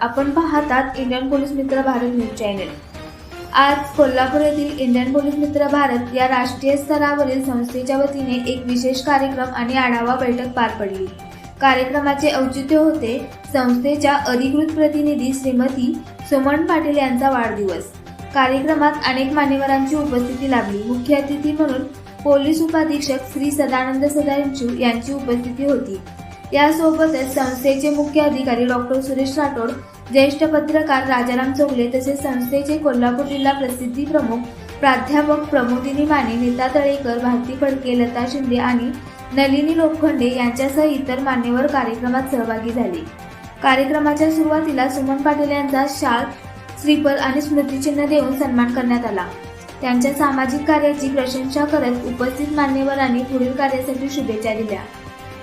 आपण पाहतात Indian police मित्र भारत न्यूज चॅनेल. आज कोल्हापूर येथील इंडियन पोलीस मित्र भारत या राष्ट्रीय स्तरावरील संस्थेच्या वतीने एक विशेष कार्यक्रम आणि आढावा बैठक पार पडली. कार्यक्रमाचे औचित्य होते संस्थेच्या अधिकृत प्रतिनिधी श्रीमती सुमन पाटील यांचा वाढदिवस. कार्यक्रमात अनेक मान्यवरांची उपस्थिती लाभली. मुख्य अतिथी म्हणून पोलीस उपाधीक्षक श्री सदानंद सदांशू यांची उपस्थिती होती. यासोबतच संस्थेचे मुख्य अधिकारी डॉक्टर सुरेश राठोड ज्येष्ठ पत्रकार राजाराम चौगले तसेच संस्थेचे कोल्हापूर जिल्हा प्रसिद्धी प्रमुख प्राध्यापक प्रमोदिनी माने नीता तळेकर भारती फडके लता शिंदे आणि नलिनी लोखंडे यांच्यासह इतर मान्यवर कार्यक्रमात सहभागी झाले. कार्यक्रमाच्या सुरुवातीला सुमन पाटील यांचा शाल श्रीफल आणि स्मृतिचिन्ह देऊन सन्मान करण्यात आला. त्यांच्या सामाजिक कार्याची प्रशंसा करत उपस्थित मान्यवरांनी पुढील कार्यासाठी शुभेच्छा दिल्या.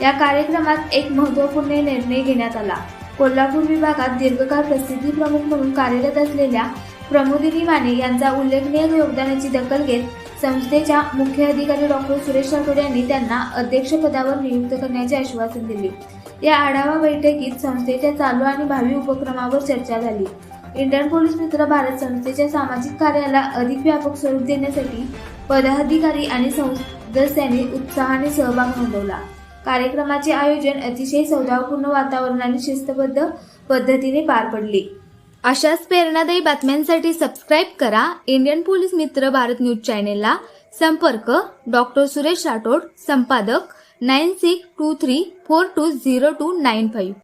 या कार्यक्रमात एक महत्त्वपूर्ण निर्णय घेण्यात आला. कोल्हापूर विभागात दीर्घकाळ प्रसिद्धी प्रमुख म्हणून कार्यरत असलेल्या प्रमोदिनी माने यांचा उल्लेखनीय योगदानाची दखल घेत संस्थेच्या मुख्य अधिकारी डॉक्टर सुरेश राठोड यांनी त्यांना अध्यक्षपदावर नियुक्त करण्याचे आश्वासन दिले. या आढावा बैठकीत संस्थेच्या चालू आणि भावी उपक्रमावर चर्चा झाली. इंडियन पोलीस मित्र भारत संस्थेच्या सामाजिक कार्याला अधिक व्यापक स्वरूप देण्यासाठी पदाधिकारी आणि सदस्यांनी उत्साहाने सहभाग नोंदवला. कार्यक्रमाचे आयोजन अतिशय सौदापूर्ण वातावरणाने शिस्तबद्ध पद्धतीने पार पडले. अशाच प्रेरणादायी बातम्यांसाठी सबस्क्राईब करा. इंडियन पोलीस मित्र भारत न्यूज चॅनेलला संपर्क. डॉक्टर सुरेश राठोड संपादक nine six two three four two zero two nine five